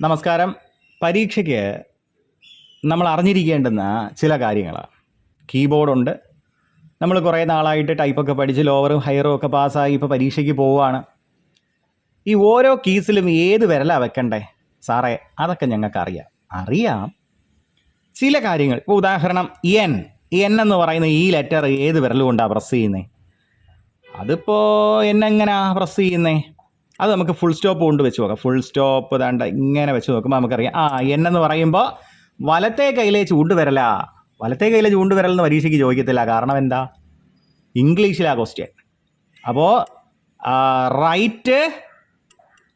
നമസ്കാരം. പരീക്ഷയ്ക്ക് നമ്മൾ അറിഞ്ഞിരിക്കേണ്ടുന്ന ചില കാര്യങ്ങളാണ്. കീബോർഡുണ്ട്. നമ്മൾ കുറേ നാളായിട്ട് ടൈപ്പൊക്കെ പഠിച്ച് ലോവറും ഹയറും ഒക്കെ പാസ്സായി ഇപ്പോൾ പരീക്ഷയ്ക്ക് പോവുകയാണ്. ഈ ഓരോ കീസിലും ഏത് വിരലാണ് വെക്കണ്ടേ? സാറേ അതൊക്കെ ഞങ്ങൾക്കറിയാം. അറിയാം. ചില കാര്യങ്ങൾ. ഇപ്പോൾ ഉദാഹരണം എൻ എൻ എന്ന് പറയുന്ന ഈ ലെറ്റർ ഏത് വിരലുകൊണ്ടാണ് പ്രസ് ചെയ്യുന്നത്? അതിപ്പോൾ എന്നെങ്ങനെയാണ് പ്രസ് ചെയ്യുന്നേ അത് നമുക്ക് ഫുൾ സ്റ്റോപ്പ് കൊണ്ട് വെച്ച് നോക്കാം. ഫുൾ സ്റ്റോപ്പ് ദാണ്ട ഇങ്ങനെ വെച്ച് നോക്കുമ്പോൾ നമുക്കറിയാം. ആ എന്നെന്ന് പറയുമ്പോൾ വലത്തെ കയ്യിലെ ചൂണ്ടുവിരല. വലത്തെ കയ്യിലെ ചൂണ്ടുവിരൽ എന്ന് പരീക്ഷയ്ക്ക് ചോദിക്കത്തില്ല. കാരണം എന്താ? ഇംഗ്ലീഷിലാ ക്വസ്റ്റ്യൻ അപ്പോൾ right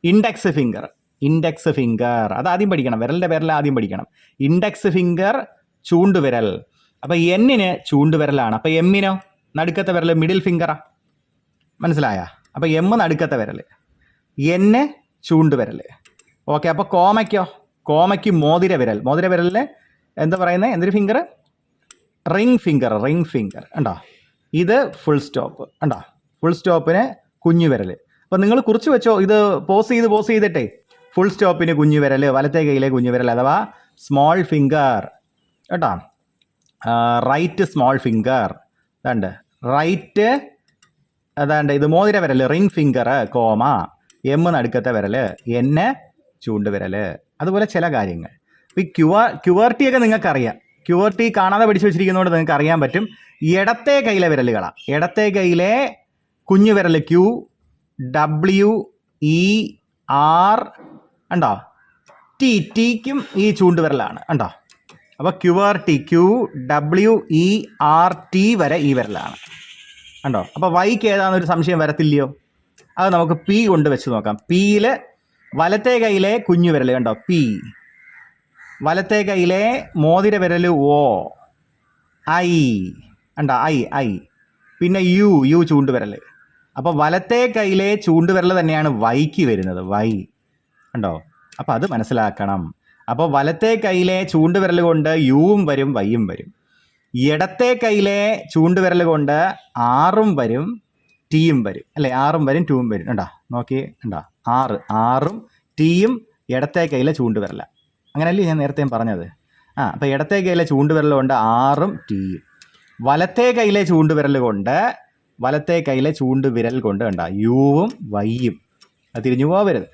index finger index finger അത് ആദ്യം പഠിക്കണം. വിരലിന്റെ വിരൽ ആദ്യം പഠിക്കണം. ഇൻഡെക്സ് ഫിംഗർ ചൂണ്ടുവിരൽ. അപ്പോൾ എന്നിന് ചൂണ്ടുവിരലാണ്. അപ്പോൾ എമ്മിനോ? നടുക്കത്തെ വിരൽ മിഡിൽ ഫിംഗറാ മനസ്സിലായാ? അപ്പോൾ എം നടുക്കത്തെ വിരൽ എന്ന് ചൂണ്ടുവിരൽ ഓക്കെ അപ്പോൾ കോമയ്ക്കോ? കോമയ്ക്ക് മോതിര വിരൽ. മോതിര വിരലിന് എന്താ പറയുന്നത് എന്തൊരു finger ring finger ring finger ഉണ്ടോ ഇത് ഫുൾ സ്റ്റോപ്പ് ഉണ്ടോ ഫുൾ സ്റ്റോപ്പിന് കുഞ്ഞു വിരൽ അപ്പോൾ നിങ്ങൾ കുറിച്ച് വെച്ചോ? ഇത് പോസ് ചെയ്ത് പോസ് ചെയ്തിട്ടേ. ഫുൾ സ്റ്റോപ്പിന് കുഞ്ഞു വിരൽ വലത്തെ കൈയിലെ കുഞ്ഞു വിരൽ അഥവാ സ്മോൾ ഫിംഗർ കേട്ടോ? റൈറ്റ് സ്മോൾ ഫിംഗർ അതാണ്ട് റൈറ്റ് അതാണ്ട് ഇത് മോതിര വിരൽ റിംഗ് ഫിംഗർ കോമ. എം നടുക്കത്തെ വിരൽ എന്നെ ചൂണ്ടുവിരൽ അതുപോലെ ചില കാര്യങ്ങൾ. ഈ ക്യുവർ ക്യുവർട്ടി ഒക്കെ നിങ്ങൾക്ക് നിങ്ങൾക്കറിയാം ക്യുവർട്ടി കാണാതെ പഠിച്ചു വെച്ചിരിക്കുന്നതുകൊണ്ട് നിങ്ങൾക്ക് അറിയാൻ പറ്റും. ഇടത്തെ കൈയിലെ വിരലുകളാണ് ഇടത്തെ കൈയിലെ കുഞ്ഞു വിരൽ ക്യൂ ഡബ്ല്യു ഇ ആർ ഉണ്ടോ ടി ടിക്കും ഈ ചൂണ്ട് വിരലാണ് ഉണ്ടോ അപ്പോൾ cure T Q W E R T വരെ ഈ വിരലാണ്. ഉണ്ടോ അപ്പോൾ വൈക്ക് ഏതാണെന്നൊരു സംശയം വരത്തില്ലയോ? അത് നമുക്ക് പി കൊണ്ട് വെച്ച് നോക്കാം. പിയിലെ വലത്തെ കൈയിലെ കുഞ്ഞു വിരൽ കണ്ടോ? പി. വലത്തെ കൈയിലെ മോതിര വിരൽ ഓ. ഐ. കണ്ടോ? I I. പിന്നെ യു യു ചൂണ്ടുവിരൽ അപ്പോൾ വലത്തെ കൈയിലെ ചൂണ്ടുവിരൽ തന്നെയാണ് വൈക്ക് വരുന്നത്. വൈ. കണ്ടോ? അപ്പോൾ അത് മനസ്സിലാക്കണം. അപ്പോൾ വലത്തെ കൈയിലെ ചൂണ്ടുവിരൽ കൊണ്ട് യുവും വരും വൈയും വരും. ഇടത്തെ കൈയിലെ ചൂണ്ടുവിരൽ കൊണ്ട് ആറും വരും ടീയും വരും. അല്ലേ? ആറും വരും ടൂവും വരും. ഉണ്ടോ നോക്കി ഉണ്ടോ ആറ്. ആറും ടീയും ഇടത്തെ കൈയിലെ ചൂണ്ടുവിരല. അങ്ങനല്ലേ ഞാൻ നേരത്തെ പറഞ്ഞത്? ആ അപ്പോൾ ഇടത്തെ കയ്യിലെ ചൂണ്ടുവിരൽ കൊണ്ട് ആറും ടീയും വലത്തെ കൈയിലെ ചൂണ്ടുവിരൽ കൊണ്ട് വലത്തെ കൈയിലെ ചൂണ്ടുവിരൽ കൊണ്ട് കണ്ട? യുവും വൈയും അത് തിരിഞ്ഞു പോകരുത്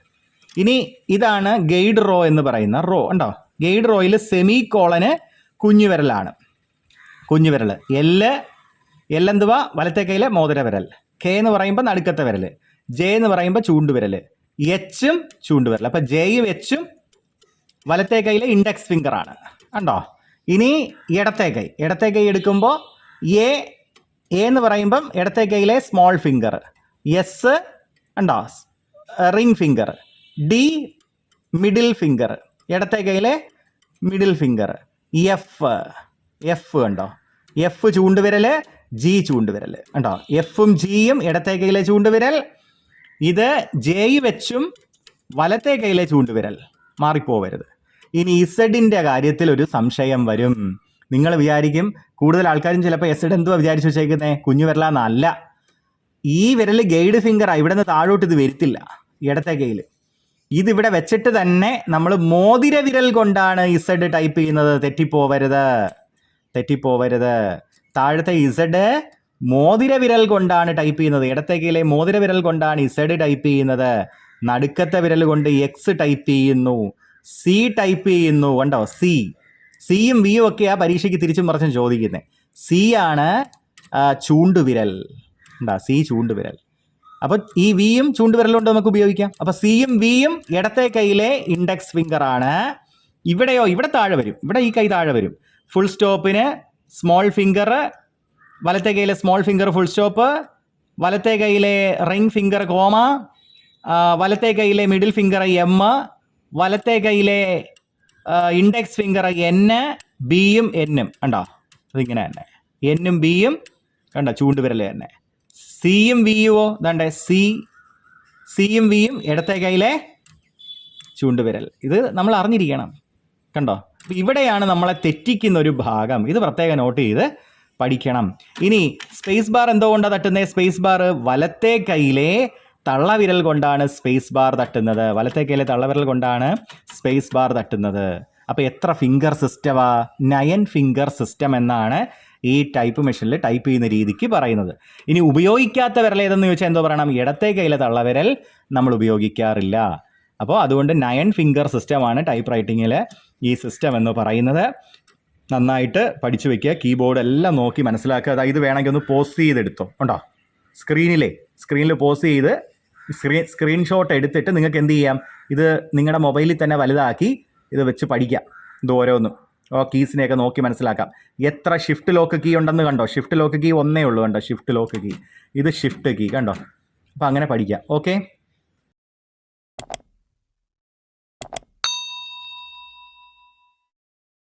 ഇനി ഇതാണ് ഗൈഡ് റോ എന്ന് പറയുന്ന റോ. ഉണ്ടോ ഗൈഡ് റോയിൽ സെമി കോളന് കുഞ്ഞുവിരലാണ് കുഞ്ഞുവിരൽ എല്ല് എല്ലെന്തുവാ വലത്തെ കയ്യിലെ മോതിര വിരൽ കെ എന്ന് പറയുമ്പോൾ നടുക്കത്തെ വിരൽ ജെ എന്ന് പറയുമ്പോൾ ചൂണ്ടുവിരൽ എച്ചും ചൂണ്ടുവിരൽ അപ്പം ജെയും എച്ചും വലത്തെ കൈയിലെ ഇൻഡെക്സ് ഫിംഗറാണ് കണ്ടോ? ഇനി ഇടത്തെ കൈ. ഇടത്തെ കൈ എടുക്കുമ്പോൾ എ എന്ന് പറയുമ്പം ഇടത്തെ കൈയിലെ സ്മോൾ ഫിംഗർ എസ് ഉണ്ടോ ring finger D middle finger ഇടത്തെ കൈയിലെ മിഡിൽ ഫിംഗർ എഫ് എഫ് ഉണ്ടോ എഫ് ചൂണ്ടുവിരൽ ജി ചൂണ്ടുവിരൽ. കേട്ടോ എഫും ജിയും ഇടത്തെ കൈയിലെ ചൂണ്ടുവിരൽ ഇത് ജെയും എച്ചും വലത്തെ കൈയിലെ ചൂണ്ടുവിരൽ മാറിപ്പോവരുത്. ഇനി ഇസഡിന്റെ കാര്യത്തിൽ ഒരു സംശയം വരും. നിങ്ങൾ വിചാരിക്കും കൂടുതൽ ആൾക്കാരും ചിലപ്പോൾ എസഡ് എന്തുവാ വിചാരിച്ചു വെച്ചേക്കുന്നത് കുഞ്ഞു വിരലാന്നല്ല ഈ വിരൽ ഗൈഡ് ഫിംഗറാണ് ഇവിടെ നിന്ന് താഴോട്ട് ഇത് വരുത്തില്ല ഇടത്തെ കയ്യിൽ ഇതിവിടെ വെച്ചിട്ട് തന്നെ നമ്മൾ മോതിര വിരൽ കൊണ്ടാണ് ഇസഡ് ടൈപ്പ് ചെയ്യുന്നത്. തെറ്റിപ്പോവരുത്. തെറ്റിപ്പോവരുത്. താഴത്തെ ഇസഡ് മോതിര വിരൽ കൊണ്ടാണ് ടൈപ്പ് ചെയ്യുന്നത്. ഇടത്തേക്കിലെ മോതിര വിരൽ കൊണ്ടാണ് ഇസഡ് ടൈപ്പ് ചെയ്യുന്നത്. നടുക്കത്തെ വിരൽ കൊണ്ട് എക്സ് ടൈപ്പ് ചെയ്യുന്നു. സി ടൈപ്പ് ചെയ്യുന്നു. കണ്ടോ? സി സിയും വിയും ഒക്കെ ആ പരീക്ഷയ്ക്ക് തിരിച്ചും മറിച്ചും ചോദിക്കുന്നത് സി ആണ് ചൂണ്ടുവിരൽ ഉണ്ടാ സി ചൂണ്ടുവിരൽ അപ്പോൾ ഈ വിയും ചൂണ്ടുവിരൽ കൊണ്ട് നമുക്ക് ഉപയോഗിക്കാം. അപ്പോൾ സിയും വിയും ഇടത്തെ കൈയിലെ ഇൻഡെക്സ് ഫിംഗർ ആണ്. ഇവിടെയോ? ഇവിടെ താഴെ വരും. ഇവിടെ ഈ കൈ താഴെ വരും. ഫുൾ സ്റ്റോപ്പിന് സ്മോൾ ഫിംഗർ വലത്തെ കൈയിലെ സ്മോൾ ഫിംഗർ ഫുൾ സ്റ്റോപ്പ് വലത്തെ കൈയിലെ റിംഗ് ഫിംഗർ കോമ വലത്തെ കൈയിലെ മിഡിൽ ഫിംഗർ എം വലത്തെ കൈയിലെ ഇൻഡെക്സ് ഫിംഗർ എൻ ബിയും എന്നും കണ്ടോ? അതിങ്ങനെ തന്നെ. എന്നും ബിയും കണ്ടോ? ചൂണ്ടുവിരൽ തന്നെ. സിയും വിയുവോ ഇതാണ്ടേ സി സിയും വിയും ഇടത്തെ കൈയിലെ ചൂണ്ടുവിരൽ. ഇത് നമ്മൾ അറിഞ്ഞിരിക്കണം. കണ്ടോ? ഇവിടെയാണ് നമ്മളെ തെറ്റിക്കുന്ന ഒരു ഭാഗം. ഇത് പ്രത്യേകം നോട്ട് ചെയ്ത് പഠിക്കണം. ഇനി സ്പേസ് ബാർ എന്തുകൊണ്ടാണ് തട്ടുന്നത് സ്പേസ് ബാർ വലത്തെ കൈയിലെ തള്ളവിരൽ കൊണ്ടാണ് സ്പേസ് ബാർ തട്ടുന്നത്. വലത്തെ കയ്യിലെ തള്ളവിരൽ കൊണ്ടാണ് സ്പേസ് ബാർ തട്ടുന്നത്. അപ്പോൾ എത്ര ഫിംഗർ സിസ്റ്റമാ നയൻ ഫിംഗർ സിസ്റ്റം എന്നാണ് ഈ ടൈപ്പ് മെഷീനിൽ ടൈപ്പ് ചെയ്യുന്ന രീതിക്ക് പറയുന്നത്. ഇനി ഉപയോഗിക്കാത്ത വിരൽ ഏതെന്ന് ചോദിച്ചാൽ എന്തോ പറയണം? ഇടത്തെ കയ്യിലെ തള്ളവിരൽ നമ്മൾ ഉപയോഗിക്കാറില്ല. അപ്പോൾ അതുകൊണ്ട് നയൻ ഫിംഗർ സിസ്റ്റമാണ് ടൈപ്പ് റൈറ്റിങ്ങിൽ ഈ സിസ്റ്റം എന്ന് പറയുന്നത്. നന്നായിട്ട് പഠിച്ചു വെക്കുക. കീബോർഡ് എല്ലാം നോക്കി മനസ്സിലാക്കുക. അതായത് വേണമെങ്കിൽ ഒന്ന് പോസ്റ്റ് ചെയ്തെടുത്തോ. ഉണ്ടോ സ്ക്രീനിലെ സ്ക്രീനിൽ പോസ്റ്റ് ചെയ്ത് സ്ക്രീൻ സ്ക്രീൻഷോട്ട് എടുത്തിട്ട് നിങ്ങൾക്ക് എന്ത് ചെയ്യാം? ഇത് നിങ്ങളുടെ മൊബൈലിൽ തന്നെ വലുതാക്കി ഇത് വെച്ച് പഠിക്കാം ഇത് ഓരോന്നും. ഓ കീസിനെയൊക്കെ നോക്കി മനസ്സിലാക്കാം. എത്ര ഷിഫ്റ്റ് ലോക്ക് കീ ഉണ്ടെന്ന് കണ്ടോ? ഷിഫ്റ്റ് ലോക്ക് കീ ഒന്നേ ഉള്ളൂ കണ്ടോ? ഷിഫ്റ്റ് ലോക്ക് കീ ഇത് ഷിഫ്റ്റ് കീ കണ്ടോ? അപ്പോൾ അങ്ങനെ പഠിക്കാം ഓക്കെ